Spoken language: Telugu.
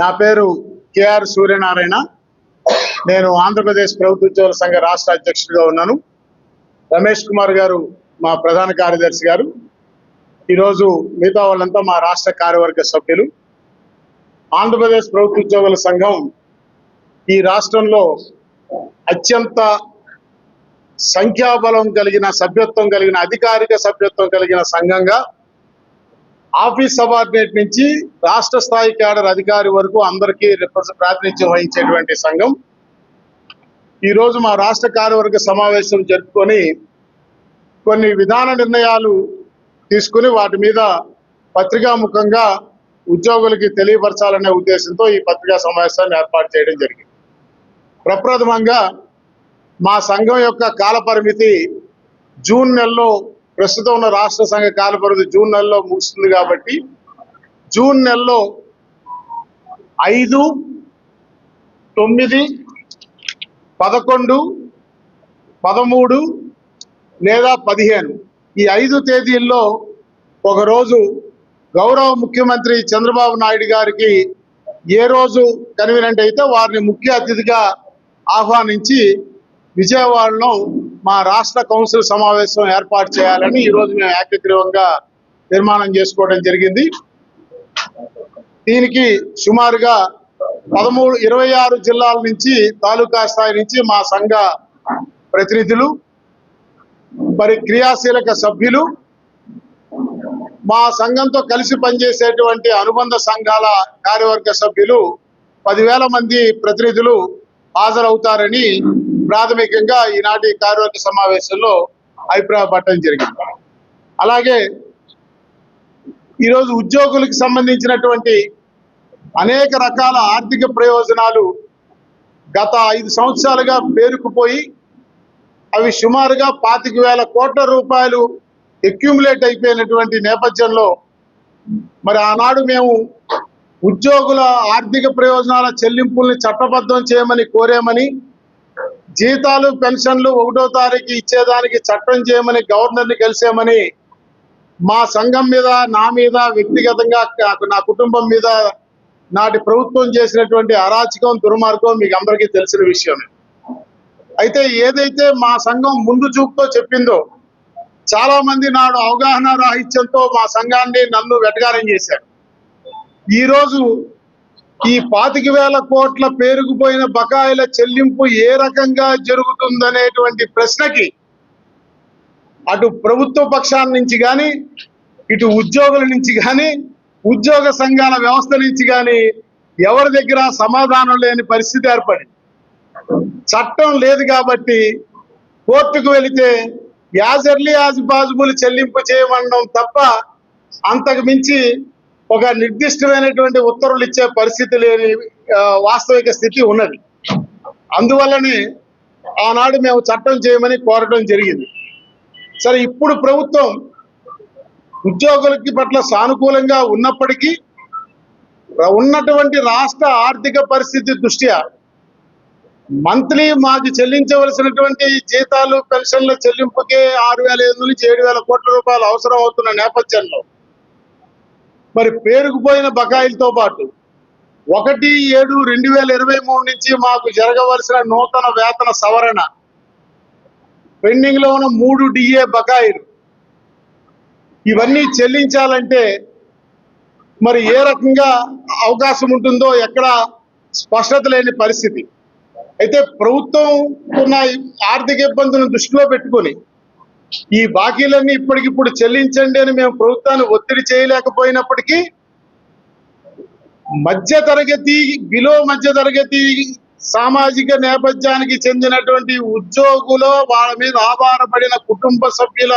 నా పేరు కేఆర్ సూర్యనారాయణ. నేను ఆంధ్రప్రదేశ్ ప్రభుత్వ ఉద్యోగుల సంఘ రాష్ట్ర అధ్యక్షుడిగా ఉన్నాను. రమేష్ కుమార్ గారు మా ప్రధాన కార్యదర్శి గారు. ఈరోజు మిగతా వాళ్ళంతా మా రాష్ట్ర కార్యవర్గ సభ్యులు. ఆంధ్రప్రదేశ్ ప్రభుత్వ ఉద్యోగుల సంఘం ఈ రాష్ట్రంలో అత్యంత సంఖ్యాబలం కలిగిన సభ్యత్వం కలిగిన అధికారిక సభ్యత్వం కలిగిన సంఘంగా ఆఫీస్ సబార్డినేట్ నుంచి రాష్ట్ర స్థాయి క్యాడర్ అధికారి వరకు అందరికీ ప్రాతినిధ్యం వహించేటువంటి సంఘం. ఈరోజు మా రాష్ట్ర కార్యవర్గ సమావేశం జరుపుకొని కొన్ని విధాన నిర్ణయాలు తీసుకుని వాటి మీద పత్రికాముఖంగా ఉద్యోగులకి తెలియపరచాలనే ఉద్దేశంతో ఈ పత్రికా సమావేశాన్ని ఏర్పాటు చేయడం జరిగింది. ప్రప్రథమంగా మా సంఘం యొక్క కాలపరిమితి జూన్ నెలలో ప్రస్తుతం ఉన్న రాష్ట్ర సంఘ కాలపరిధి జూన్ నెలలో ముగుస్తుంది కాబట్టి జూన్ నెలలో ఐదు తొమ్మిది పదకొండు పదమూడు లేదా పదిహేను. ఈ ఐదు తేదీల్లో ఒకరోజు గౌరవ ముఖ్యమంత్రి చంద్రబాబు నాయుడు గారికి ఏ రోజు కన్వీనెంట్ అయితే వారిని ముఖ్య అతిథిగా ఆహ్వానించి విజయవాడలో మా రాష్ట్ర కౌన్సిల్ సమావేశం ఏర్పాటు చేయాలని ఈరోజు మేము ఏకగ్రీవంగా నిర్మాణం చేసుకోవడం జరిగింది. దీనికి సుమారుగా పదమూడు ఇరవై ఆరు జిల్లాల నుంచి తాలూకా స్థాయి నుంచి మా సంఘ ప్రతినిధులు మరి క్రియాశీలక సభ్యులు మా సంఘంతో కలిసి పనిచేసేటువంటి అనుబంధ సంఘాల కార్యవర్గ సభ్యులు పదివేల మంది ప్రతినిధులు హాజరవుతారని ప్రాథమికంగా ఈనాటి కార్యవర్గ సమావేశంలో అభిప్రాయపడటం జరిగింది. అలాగే ఈరోజు ఉద్యోగులకు సంబంధించినటువంటి అనేక రకాల ఆర్థిక ప్రయోజనాలు గత ఐదు సంవత్సరాలుగా పేరుకుపోయి అవి సుమారుగా పాతిక వేల కోట్ల రూపాయలు అక్యుములేట్ అయిపోయినటువంటి నేపథ్యంలో మరి ఆనాడు మేము ఉద్యోగుల ఆర్థిక ప్రయోజనాల చెల్లింపుల్ని చట్టబద్ధం చేయమని కోరామని జీతాలు పెన్షన్లు ఒకటో తారీఖు ఇచ్చేదానికి చట్టం చేయమని గవర్నర్ని కలిసామని మా సంఘం మీద నా మీద వ్యక్తిగతంగా నా కుటుంబం మీద నాటి ప్రభుత్వం చేసినటువంటి అరాచకం దుర్మార్గం మీకు అందరికీ తెలిసిన విషయమే. అయితే ఏదైతే మా సంఘం ముందు చూపుతో చెప్పిందో చాలా మంది నాడు అవగాహన రాహిత్యంతో మా సంఘాన్ని నన్ను వెటకారం చేశారు. ఈరోజు ఈ పాతిక వేల కోట్ల పేరుకుపోయిన బకాయిల చెల్లింపు ఏ రకంగా జరుగుతుందనేటువంటి ప్రశ్నకి అటు ప్రభుత్వ పక్షాల నుంచి కానీ ఇటు ఉద్యోగుల నుంచి కానీ ఉద్యోగ సంఘాల వ్యవస్థ నుంచి కానీ ఎవరి దగ్గర సమాధానం లేని పరిస్థితి ఏర్పడింది. చట్టం లేదు కాబట్టి కోర్టుకు వెళితే యాజ్ ఎర్లీ యాజ్ పాసిబుల్ చెల్లింపు చేయమనడం తప్ప అంతకు మించి ఒక నిర్దిష్టమైనటువంటి ఉత్తర్వులు ఇచ్చే పరిస్థితి లేని వాస్తవిక స్థితి ఉన్నది. అందువల్లనే ఆనాడు మేము చట్టం చేయమని కోరడం జరిగింది. సరే ఇప్పుడు ప్రభుత్వం ఉద్యోగులకి పట్ల సానుకూలంగా ఉన్నప్పటికీ ఉన్నటువంటి రాష్ట్ర ఆర్థిక పరిస్థితి దృష్ట్యా మంత్లీ మాకు చెల్లించవలసినటువంటి జీతాలు పెన్షన్ల చెల్లింపుకే ఆరు వేల ఐదు నుంచి ఏడు వేల కోట్ల రూపాయలు అవసరం అవుతున్న నేపథ్యంలో మరి పేరుకుపోయిన బకాయిలతో పాటు ఒకటి ఏడు రెండు వేల ఇరవై మూడు నుంచి మాకు జరగవలసిన నూతన వేతన సవరణ పెండింగ్లో ఉన్న మూడు డిఏ బకాయిలు. ఇవన్నీ చెల్లించాలంటే మరి ఏ రకంగా అవకాశం ఉంటుందో ఎక్కడ స్పష్టత లేని పరిస్థితి. అయితే ప్రభుత్వం ఉన్న ఆర్థిక ఇబ్బందులను దృష్టిలో పెట్టుకొని ఈ బాకీలన్నీ ఇప్పటికిప్పుడు చెల్లించండి అని మేము ప్రభుత్వాన్ని ఒత్తిడి చేయలేకపోయినప్పటికీ మధ్య తరగతి బిలో మధ్య తరగతి సామాజిక నేపథ్యానికి చెందినటువంటి ఉద్యోగులు వాళ్ళ మీద ఆధారపడిన కుటుంబ సభ్యుల